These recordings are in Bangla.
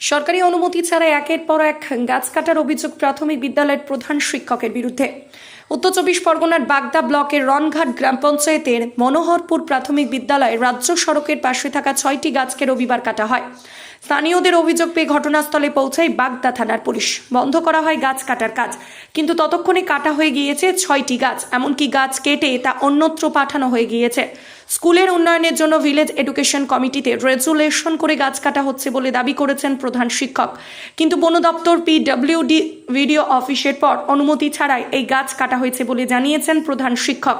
সরকারি অনুমতি ছাড়া একের পর এক গাছ কাটার অভিযোগ প্রাথমিক বিদ্যালয়ের প্রধান শিক্ষকের বিরুদ্ধে। উত্তর চব্বিশ পরগনার বাগদা ব্লকের রনঘাট গ্রাম পঞ্চায়েতের মনোহরপুর প্রাথমিক বিদ্যালয়ে রাজ্য সড়কের পাশে থাকা ছয়টি গাছকে রবিবার কাটা হয়। স্থানীয়দের অভিযোগ পেয়ে ঘটনাস্থলে পৌঁছায় বাগদা থানার পুলিশ। বন্ধ করা হয় গাছ কাটার কাজ। কিন্তু ততক্ষণে কাটা হয়ে গিয়েছে ছয়টি গাছ, এমনকি গাছ কেটে তা অন্যত্র পাঠানো হয়ে গিয়েছে। স্কুলের উন্নয়নের জন্য ভিলেজ এডুকেশন কমিটিতে রেজুলেশন করে গাছ কাটা হচ্ছে বলে দাবি করেছেন প্রধান শিক্ষক। কিন্তু বন দপ্তর পিডব্লিউডি ভিডিও অফিসের পর অনুমতি ছাড়াই এই গাছ কাটা হয়েছে বলে জানিয়েছেন প্রধান শিক্ষক।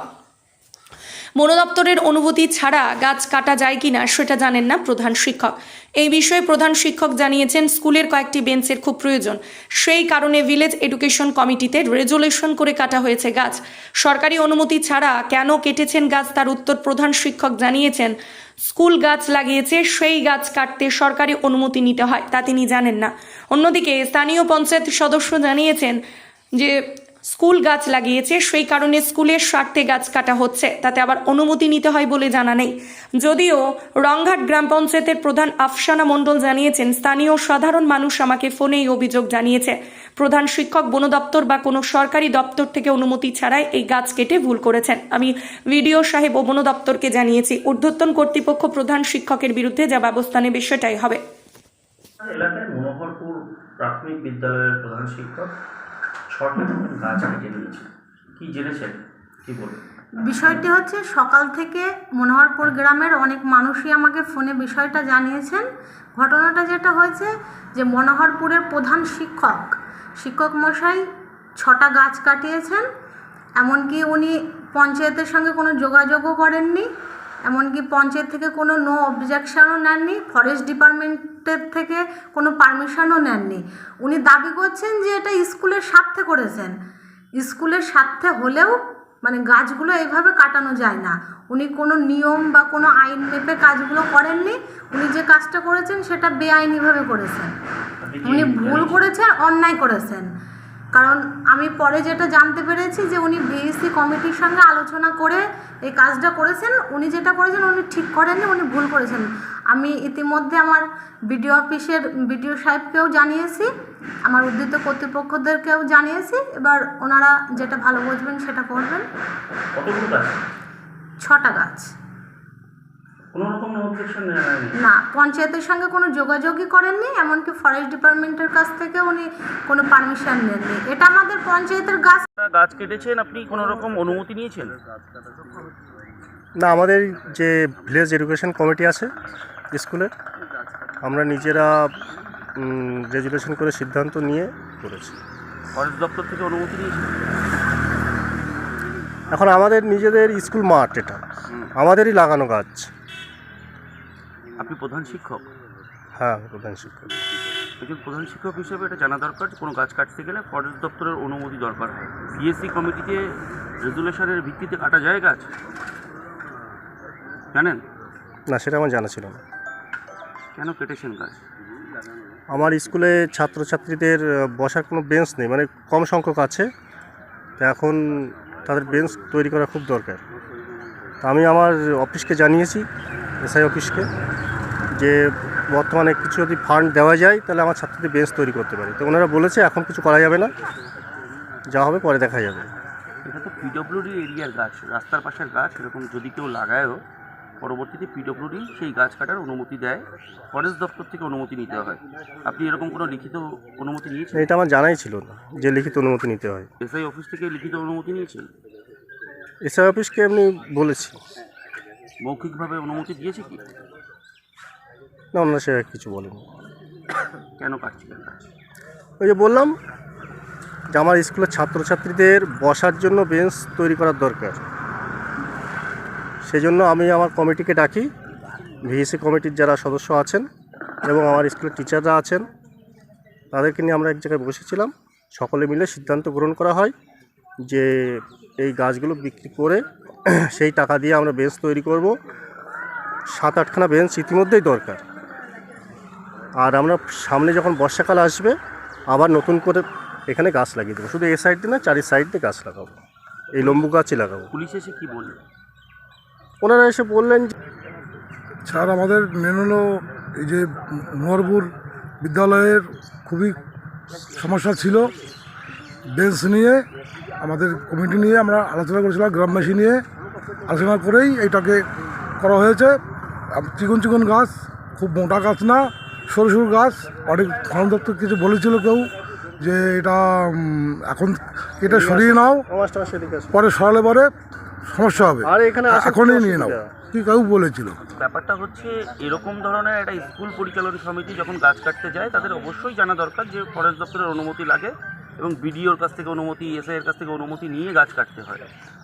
বন দপ্তরের অনুমতি ছাড়া গাছ কাটা যায় কিনা সেটা জানেন না প্রধান শিক্ষক। এই বিষয়ে প্রধান শিক্ষক জানিয়েছেন, স্কুলের কয়েকটি বেঞ্চের খুব প্রয়োজন। সেই কারণে ভিলেজ এডুকেশন কমিটিতে রেজুলেশন করে কাটা হয়েছে গাছ। সরকারি অনুমতি ছাড়া কেন কেটেছেন গাছ তার উত্তর প্রধান শিক্ষক জানিয়েছেন, স্কুল গাছ লাগিয়েছে, সেই গাছ কাটতে সরকারি অনুমতি নিতে হয়, তা তিনি জানেন না। অন্যদিকে স্থানীয় পঞ্চায়েত সদস্য জানিয়েছেন যে স্কুল গাছ লাগিয়েছে, সেই কারণে স্কুলের স্বার্থে গাছ কাটা হচ্ছে। তাতে আবার অনুমতি নিতে হয় বলে জানা নেই। যদিও রংঘাট গ্রাম পঞ্চায়েতের প্রধান আফসানা মণ্ডল জানিয়েছেন, স্থানীয় সাধারণ মানুষ আমাকে ফোনে এই অভিযোগ জানিয়েছে। প্রধান শিক্ষক, বন দপ্তর বা কোনো সরকারি দপ্তর থেকে অনুমতি ছাড়াই এই গাছ কেটে ভুল করেছেন। আমি ভিডিও সাহেব ও বন দপ্তরকে জানিয়েছি, ঊর্ধ্বতন কর্তৃপক্ষ প্রধান শিক্ষকের বিরুদ্ধে যা ব্যবস্থা নেবে সেটাই হবে। এলাকায় মনোহরপুর প্রাথমিক বিদ্যালয়ের প্রধান শিক্ষক ছটি জেনেছেন? বিষয়টি হচ্ছে সকাল থেকে মনোহরপুর গ্রামের অনেক মানুষই আমাকে ফোনে বিষয়টা জানিয়েছেন। ঘটনাটা যেটা হয়েছে যে মনোহরপুরের প্রধান শিক্ষক শিক্ষক মশাই ছটা গাছ কাটিয়েছেন। এমনকি উনি পঞ্চায়েতের সঙ্গে কোনো যোগাযোগও করেননি। এমনকি পঞ্চায়েত থেকে কোনো নো অবজেকশনও নেননি ফরেস্ট ডিপার্টমেন্টের থেকে কোনো পারমিশনও নেননি। উনি দাবি করছেন যে এটা স্কুলের স্বার্থে করেছেন। স্কুলের স্বার্থে হলেও মানে গাছগুলো এইভাবে কাটানো যায় না। উনি কোনো নিয়ম বা কোনো আইন মেপে কাজগুলো করেননি। উনি যে কাজটা করেছেন সেটা বেআইনিভাবে করেছেন। উনি ভুল করেছেন অন্যায় করেছেন। কারণ আমি পরে যেটা জানতে পেরেছি যে উনি বিএসসি কমিটির সঙ্গে আলোচনা করে এই কাজটা করেছেন উনি যেটা করেছেন উনি ঠিক করেননি উনি ভুল করেছেন। আমি ইতিমধ্যে আমার বিডিও অফিসের বিডিও সাহেবকেও জানিয়েছি আমার উদ্ধৃত কর্তৃপক্ষদেরকেও জানিয়েছি এবার ওনারা যেটা ভালো বুঝবেন সেটা করবেন। ছটা গাছ। কোনো রকম অবজেকশন না পঞ্চায়েতের সঙ্গে কোনো যোগাযোগই করেননি এমনকি ফরেস্ট ডিপার্টমেন্টের কাছ থেকে উনি কোনো পারমিশন নেননি। এটা আমাদের পঞ্চায়েতের গাছ গাছ কেটেছেন আপনি কোনো রকম অনুমতি নিয়েছেন? না আমাদের যে ভিলেজ এডুকেশন কমিটি আছে স্কুলের আমরা নিজেরা রেজুলেশন করে সিদ্ধান্ত নিয়ে করেছি। ফরেস্ট দপ্তর থেকে অনুমতি নিয়েছেন? এখন আমাদের নিজেদের স্কুল মাঠ এটা। আমাদেরই লাগানো গাছ। আপনি প্রধান শিক্ষক? হ্যাঁ প্রধান শিক্ষক। একজন প্রধান শিক্ষক হিসেবে এটা জানা দরকার কোনো গাছ কাটতে গেলে ফরেস্ট দপ্তরের অনুমতি দরকার বিএসসি কমিটিতে রেজুলেশনের ভিত্তিতে কাটা যায় গাছ জানেন? না সেটা আমার জানা ছিল না। কেন কেটেছেন গাছ? আমার স্কুলে ছাত্রছাত্রীদের বসার কোনো বেঞ্চ নেই মানে কম সংখ্যক আছে। তো এখন তাদের বেঞ্চ তৈরি করা খুব দরকার। তা আমি আমার অফিসকে জানিয়েছি এসআই অফিসকে যে বর্তমানে কিছু যদি ফান্ড দেওয়া যায় তাহলে আমার ছাত্রদের বেঞ্চ তৈরি করতে পারি। তো ওনারা বলেছে এখন কিছু করা যাবে না। যা হবে পরে দেখা যাবে। এটা তো পিডব্লিউডি এরিয়ার গাছ রাস্তার পাশের গাছ এরকম যদি কেউ লাগায়ও পরবর্তীতে পিডব্লিউডি সেই গাছ কাটার অনুমতি দেয় ফরেস্ট দপ্তর থেকে অনুমতি নিতে হয়। আপনি এরকম কোনো লিখিত অনুমতি নিয়েছেন? এটা আমার জানাই ছিল না যে লিখিত অনুমতি নিতে হয়। এসআই অফিস থেকে লিখিত অনুমতি নিয়েছেন? এসআই অফিসকে এমনি বলেছি। মৌখিকভাবে অনুমতি দিয়েছে কি? না ওনারা সে কিছু বলেনি। কেন গাছ ওই যে বললাম যে আমার স্কুলের ছাত্রছাত্রীদের বসার জন্য বেঞ্চ তৈরি করার দরকার। সেই জন্য আমি আমার কমিটিকে ডাকি ভিএসি কমিটির যারা সদস্য আছেন এবং আমার স্কুলের টিচাররা আছেন তাদেরকে নিয়ে আমরা এক জায়গায় বসেছিলাম। সকলে মিলে সিদ্ধান্ত গ্রহণ করা হয় যে এই গাছগুলো বিক্রি করে সেই টাকা দিয়ে আমরা বেঞ্চ তৈরি করব। সাত আটখানা বেঞ্চ ইতিমধ্যেই দরকার। আর আমরা সামনে যখন বর্ষাকাল আসবে আবার নতুন করে এখানে গাছ লাগিয়ে দেবো। শুধু এ সাইড দিয়ে না চারি সাইড দিয়ে গাছ লাগাবো। এই লম্বু গাছই লাগাবো। পুলিশ এসে কি বলল? ওনারা এসে বললেন যে স্যার আমাদের মেন হলো এই যে মোহরপুর বিদ্যালয়ের খুবই সমস্যা ছিল। বেঞ্চ নিয়ে আমাদের কমিটি নিয়ে আমরা আলোচনা করেছিলাম গ্রামবাসী নিয়ে। আলোচনা করেই এইটাকে করা হয়েছে। চিকন চিকন গাছ খুব মোটা গাছ না। সরু সরু গাছ অনেক খনন দপ্তর কিছু বলেছিল কেউ যে এটা এখন এটা সরিয়ে নাও পরে সরালে পরে সমস্যা হবে। আর এখানে এখনই নিয়ে নাও। কি কেউ বলেছিল? ব্যাপারটা হচ্ছে এরকম ধরনের একটা স্কুল পরিচালনা সমিতি যখন গাছ কাটতে যায় তাদের অবশ্যই জানা দরকার যে ফরেস্ট দপ্তরের অনুমতি লাগে। এবং বিডিওর কাছ থেকে অনুমতি এসআই এর কাছ থেকে অনুমতি নিয়ে গাছ কাটতে হয়।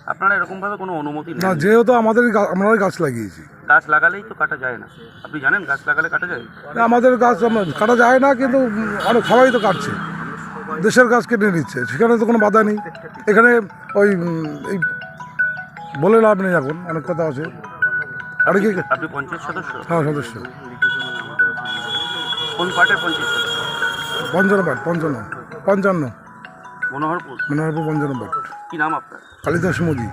আপনারা এরকমভাবে কোনো অনুমতি না নেন যেহেতু আমাদের গা- আমরাই গাছ লাগিয়েছি। গাছ লাগালেই তো কাটা যায় না। আপনি জানেন গাছ লাগালে কাটা যায়? না, আমাদের গাছ আমরা- কাটা যায় না কিন্তু অনেক সবাই তো কাটছে। দেশের গাছ কেটে নিচ্ছে সেখানে তো কোনো বাধা নেই। এখানে ওই উম, এই বলে লাভ নেই এখন অনেক কথা আছে। আর কি আপনি পঞ্চায়েত সদস্য? হ্যাঁ সদস্য। কোন পার্টের পঞ্চায়েত সদস্য? পঞ্চান্ন পাট পঞ্চান্ন। পঞ্চান্ন। মনোহরপুর? মনোহরপুর পঞ্চান্ন পাট কি নাম আপনার? কালিদাস মোদী।